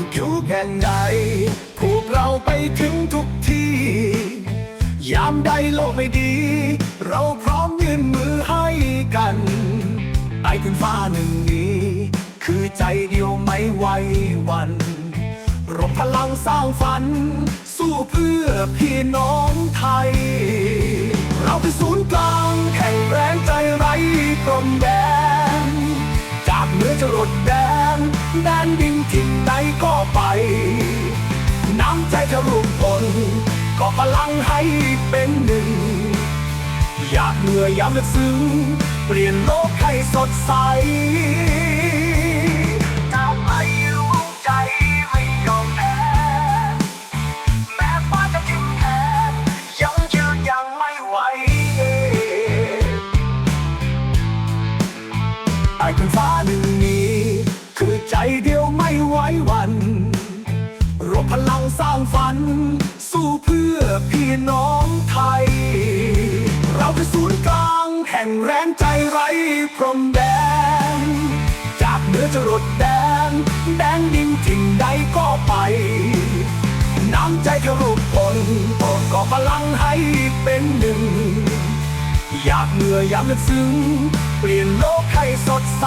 ทุกยุคแห่งใดพวกเราไปถึงทุกที่ ยามใดโลกไม่ดี เราพร้อมยื่นมือให้กันไต่ขึ้นฟ้าหนึ่งนี้ คือใจเดียวไม่ไหววันรบพลังสร้างฝัน สู้เพื่อพี่น้องไทย เราเป็นศูนย์กลางแห่งแรงใจไร้พรมแดน จากเหนือจะรดแดน ใจจะรวมพลก็พลังให้เป็นหนึ่ง อยากเหนื่อยยามลึกซึ้ง เปลี่ยนโลกให้สดใส ฝัน สู้เพื่อพี่น้องไทย เราคือศูนย์กลางแห่งแรงใจไร้พรมแดน จากเหนือจะรดแดน แดนดินถิ่นใดก็ไป น้ำใจทะลุพลก็พลังให้เป็นหนึ่ง อยากเหนื่อยยามลึกซึ้ง เปลี่ยนโลกให้สดใส